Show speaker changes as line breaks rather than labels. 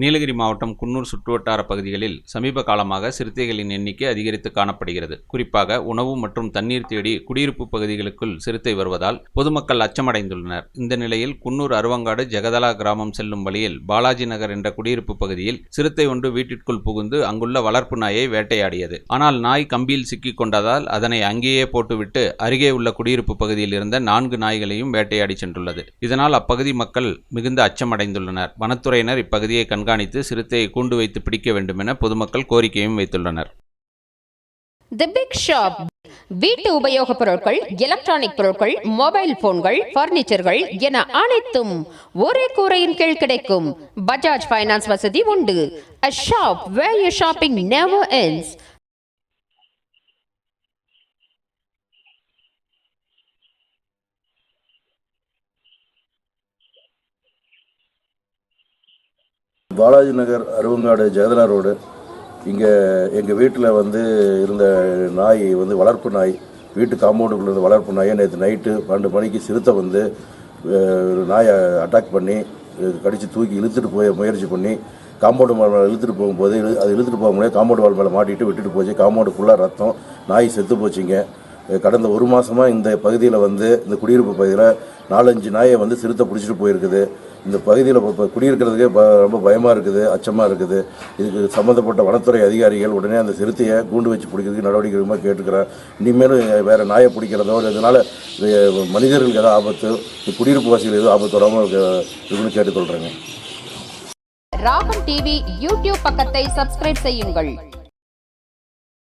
நீலகிரி மாவட்டம் குன்னூர் சுற்றுவட்டார பகுதிகளில் சமீப காலமாக சிறுத்தைகளின் எண்ணிக்கை அதிகரித்து காணப்படுகிறது. குறிப்பாக உணவு மற்றும் தண்ணீர் தேடி குடியிருப்பு பகுதிகளுக்குள் சிறுத்தை வருவதால் பொதுமக்கள் அச்சமடைந்துள்ளனர். இந்த நிலையில் குன்னூர் அருவங்காடு ஜெகதலா கிராமம் செல்லும் வழியில் பாலாஜி நகர் என்ற குடியிருப்பு பகுதியில் சிறுத்தை ஒன்று வீட்டிற்குள் புகுந்து அங்குள்ள வளர்ப்பு நாயை வேட்டையாடியது. ஆனால் நாய் கம்பியில் சிக்கிக் கொண்டதால் அதனை அங்கேயே போட்டுவிட்டு அருகே உள்ள குடியிருப்பு பகுதியில் இருந்த நான்கு நாய்களையும் வேட்டையாடி சென்றுள்ளது. இதனால் அப்பகுதி மக்கள் மிகுந்த அச்சமடைந்துள்ளனர். வனத்துறையினர் இப்பகுதியை கண்காணித்து சிறுத்தையை கூண்டு வைத்து பிடிக்க வேண்டும் என பொதுமக்கள் கோரிக்கையும் வைத்துள்ளனர்.
தி பிக் ஷாப் வீட்டு உபயோகப் பொருட்கள் எலக்ட்ரானிக் பொருட்கள் மொபைல் போன்கள் பர்னிச்சர்கள் என அனைத்தும் ஒரே கூரையின் கீழ் கிடைக்கும். பஜாஜ் ஃபைனான்ஸ் வசதி உண்டு. A shop where you shopping never ends
Balaji Nagar Aruvankadu Jegathala road. இங்கே எங்கள் வீட்டில் வந்து இருந்த நாய் வந்து வளர்ப்பு நாய் வீட்டு காம்பவுண்டுக்குள்ள இருந்த வளர்ப்பு நாயை நேற்று நைட்டு பன்னெண்டு மணிக்கு சிறுத்தை வந்து ஒரு நாயை அட்டாக் பண்ணி கடித்து தூக்கி இழுத்துட்டு போய் முயற்சி பண்ணி காம்பவுண்டு வால் மேலே இழுத்துட்டு போகும்போது அது இழுத்துட்டு போக முடியாது காம்பவுண்டு வால் மேலே மாட்டிட்டு விட்டுட்டு போச்சு காம்பவுண்டு ஃபுல்லாக ரத்தம் நாய் செத்து போச்சுங்க. கடந்த ஒரு மாதமாக இந்த பகுதியில் வந்து இந்த குடியிருப்பு பகுதியில் நாலஞ்சு நாயை வந்து சிறுத்தை பிடிச்சிட்டு போயிருக்குது. இந்த பகுதியில் இப்போ குடியிருக்கிறதுக்கே ப ரொம்ப பயமாக இருக்குது அச்சமாக இருக்குது. இதுக்கு சம்மந்தப்பட்ட வனத்துறை அதிகாரிகள் உடனே அந்த சிறுத்தையை கூண்டு வச்சு பிடிக்கிறதுக்கு நடவடிக்கை எடுக்குமாறு கேட்டுக்கிறேன் இனிமேலும் வேறு நாயை பிடிக்கிறதோ இதனால் மனிதர்களுக்கு ஏதாவது ஆபத்து குடியிருப்பு வாசிகள் எதுவும் ஆபத்து வராமல் இருக்குன்னு கேட்டுக்கொள்கிறேங்க
ராகம் டிவி யூடியூப் பக்கத்தை சப்ஸ்கிரைப் செய்யுங்கள்.